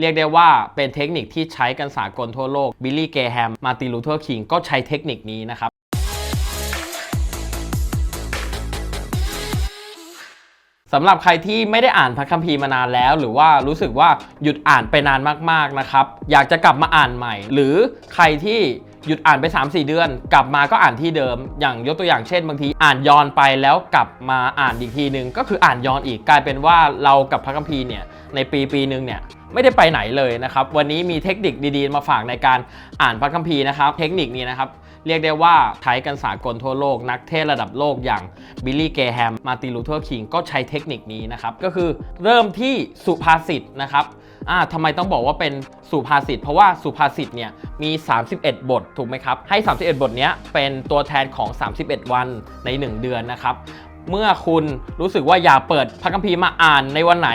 เรียกได้ว่าเป็นเทคนิคที่ใช้กันสากลทั่วโลกบิลลี่เกแฮมมาติลูเทอร์คิงก็ใช้เทคนิคนี้นะครับสำหรับใครที่ไม่ได้อ่านพระคัมภีร์มานานแล้ว หรือว่ารู้สึกว่าหยุดอ่านไปนานมากๆนะครับ อยากจะกลับมาอ่านใหม่ หรือใครที่หยุดอ่านไป 3-4 เดือน กลับมาก็อ่านที่เดิม อย่างยกตัวอย่างเช่นบางทีอ่านย้อนไปแล้วกลับมาอ่านอีกทีนึง ก็คืออ่านย้อนอีกกลายเป็นว่าเรากับพระคัมภีร์เนี่ยในปีปีหนึ่งเนี่ย ไม่ได้ไปไหนเลยนะครับ วันนี้มีเทคนิคดีๆ มาฝากในการอ่านพระคัมภีร์นะครับ เทคนิคนี้นะครับ เรียกได้ว่าใช้กันสากลทั่วโลก นักเทศระดับโลกอย่างบิลลี่เกแฮม มาติลูเทอร์คิงก็ใช้เทคนิคนี้นะครับ ก็คือเริ่มที่สุภาษิตนะครับอ่าทำไมต้องบอกว่าเป็นสุภาษิต เพราะว่าสุภาษิตเนี่ยมี 31 บทถูกไหมครับ ให้ 31 บทเนี้ยเป็นตัวแทนของ 31 วันใน 1 เดือนนะครับ เมื่อคุณรู้สึกว่าอยากเปิดพระคัมภีร์มาอ่านในวันไหน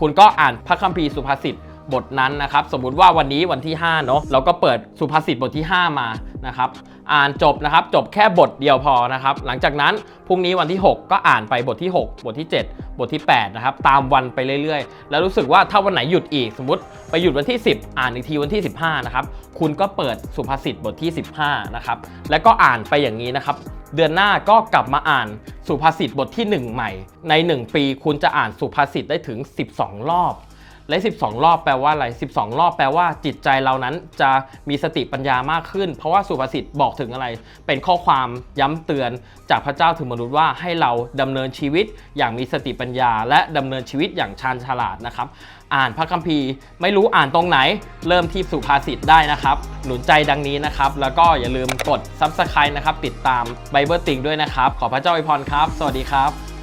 คุณก็อ่านพระคัมภีร์สุภาษิตบทนั้นนะครับ สมมุติว่าวันนี้วันที่5เนาะเราก็เปิดสุภาษิตบทที่ 5 มานะครับ อ่านจบนะครับ จบแค่บทเดียวพอนะครับ หลังจากนั้นพรุ่งนี้วันที่ 6 ก็อ่านไปบทที่ 6 บทที่ 7 บทที่ 8 นะครับ ตามวันไปเรื่อยๆ แล้วรู้สึกว่าถ้าวันไหนหยุดอีกสมมติ ไปหยุดวันที่ 10 อ่านอีกทีวันที่ 15 นะครับ คุณก็เปิดสุภาษิตบทที่ 15 นะครับ แล้วก็อ่านไปอย่างนี้นะครับ เดือนหน้าก็กลับมาอ่านสุภาษิตบทที่ 1 ใหม่ ใน 1 ปีคุณจะอ่านสุภาษิตได้ถึง 12 รอบ และ 12 รอบแปลว่าอะไร 12 รอบแปลว่าจิตใจเรานั้นจะมีสติปัญญามากขึ้น เพราะว่าสุภาษิตบอกถึงอะไร เป็นข้อความย้ำเตือนจากพระเจ้าถึงมนุษย์ว่าให้เราดำเนินชีวิตอย่างมีสติปัญญา และดำเนินชีวิตอย่างชาญฉลาดนะครับ อ่านพระคัมภีร์ไม่รู้อ่านตรงไหน เริ่มที่สุภาษิตได้นะครับ หนุนใจดังนี้นะครับ แล้วก็อย่าลืมกด Subscribe นะครับ ติดตาม Bible ติงด้วยนะครับ ขอพระเจ้าอวยพรครับ สวัสดีครับ